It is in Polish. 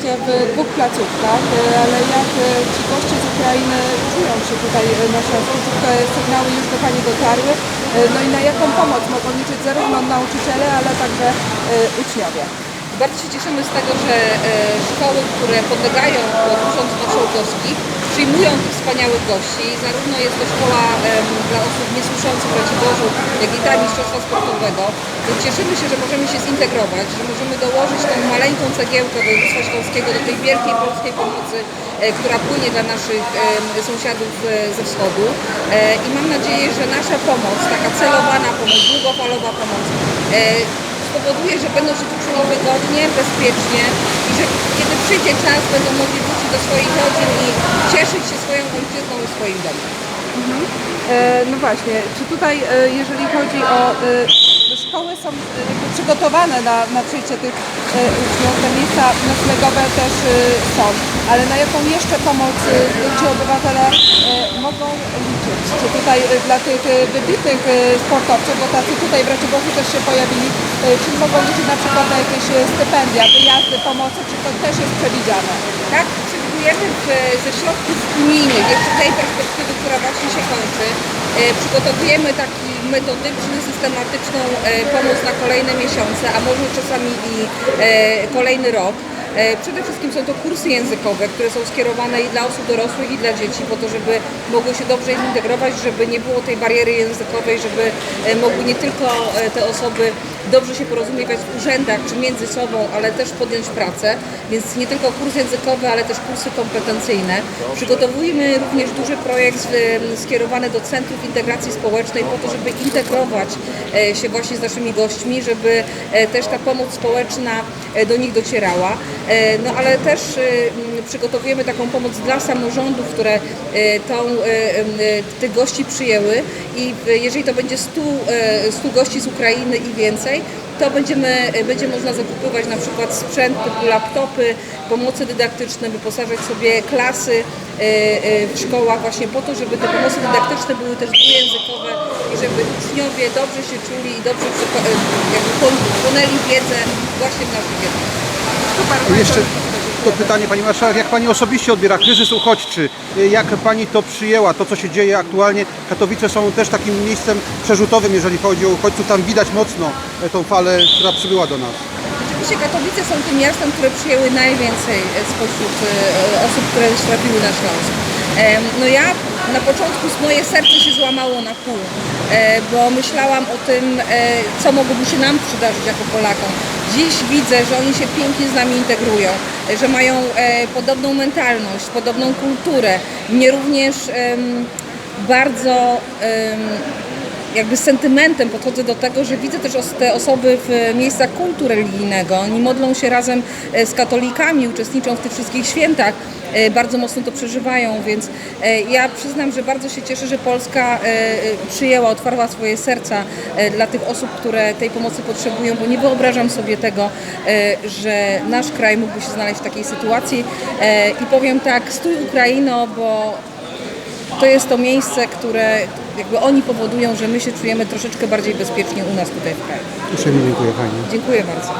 w dwóch placówkach, e, ale jak e, ci goście z Ukrainy czują się tutaj e, na Śląsku? Czy te sygnały już do Pani dotarły? No i na jaką pomoc mogą liczyć zarówno nauczyciele, ale także uczniowie? Bardzo się cieszymy z tego, że e, szkoły, które podlegają pod Urząd Marszałkowski, przyjmują tych wspaniałych gości. Zarówno jest to szkoła dla osób niesłyszących Raciborzu, jak i dla mistrzostwa sportowego. Więc cieszymy się, że możemy się zintegrować, że możemy dołożyć tą maleńką cegiełkę województwa śląskiego do tej wielkiej polskiej pomocy, e, która płynie dla naszych sąsiadów e, ze wschodu. I mam nadzieję, że nasza pomoc, taka celowana pomoc, długofalowa pomoc, spowoduje, że będą się tu czuły wygodnie, bezpiecznie i że kiedy przyjdzie czas, będą mogli wrócić do swoich rodzin i cieszyć się swoją ojczyzną i swoim domem. E, No właśnie, czy tutaj, e, jeżeli chodzi o e, szkoły są przygotowane na, na przyjście tych uczniów, te miejsca noclegowe też są, ale na jaką jeszcze pomoc ci obywatele mogą liczyć? Czy tutaj dla tych wybitnych sportowców, bo tacy tutaj w Raciborzu też się pojawili, czy mogą liczyć na przykład na jakieś e, stypendia, wyjazdy, pomocy, czy to też jest przewidziane? Tak, przewidujemy ze środków unijnych, jeszcze tej perspektywy, która właśnie się kończy, e, przygotowujemy taki metodyczny, systematyczną e, pomoc na kolejne miesiące, a może czasami i e, kolejny rok. E, Przede wszystkim są to kursy językowe, które są skierowane i dla osób dorosłych, i dla dzieci, po to, żeby mogły się dobrze zintegrować, żeby nie było tej bariery językowej, żeby e, mogły nie tylko e, te osoby dobrze się porozumiewać w urzędach czy między sobą, ale też podjąć pracę, więc nie tylko kurs językowy, ale też kursy kompetencyjne. Przygotowujemy również duży projekt skierowany do centrów integracji społecznej po to, żeby integrować e, się właśnie z naszymi gośćmi, żeby e, też ta pomoc społeczna e, do nich docierała. No ale też przygotowujemy taką pomoc dla samorządów, które tą, tych gości przyjęły i jeżeli to będzie 100, e, 100 gości z Ukrainy i więcej, to będziemy, będzie można zakupywać na przykład sprzęt typu laptopy, pomocy dydaktyczne, wyposażać sobie klasy e, e, w szkołach właśnie po to, żeby te pomocy dydaktyczne były też dwujęzykowe i żeby uczniowie dobrze się czuli i dobrze e, jakby wiedzę właśnie w naszych językach. Super, Jeszcze to pytanie Pani Marszałek, jak Pani osobiście odbiera kryzys uchodźczy? Jak Pani to przyjęła, to co się dzieje aktualnie? Katowice są też takim miejscem przerzutowym, jeżeli chodzi o uchodźców. Tam widać mocno e, tą falę, która przybyła do nas. Oczywiście Katowice są tym miastem, które przyjęły najwięcej spośród e, osób, które trafiły na Śląsk. No ja na początku moje serce się złamało na pół, bo myślałam o tym, e, co mogłoby się nam przydarzyć jako Polakom. Dziś widzę, że oni się pięknie z nami integrują, e, że mają e, podobną mentalność, podobną kulturę. Mnie również bardzo jakby sentymentem podchodzę do tego, że widzę też te osoby w miejscach kultu religijnego. Oni modlą się razem e, z katolikami, uczestniczą w tych wszystkich świętach. e, Bardzo mocno to przeżywają, więc e, ja przyznam, że bardzo się cieszę, że Polska przyjęła, otwarła swoje serca dla tych osób, które tej pomocy potrzebują, bo nie wyobrażam sobie tego, że nasz kraj mógłby się znaleźć w takiej sytuacji. I powiem tak, stój Ukraino, bo to jest to miejsce, które jakby oni powodują, że my się czujemy troszeczkę bardziej bezpiecznie u nas tutaj w kraju. Uprzejmie dziękuję Pani. Dziękuję bardzo.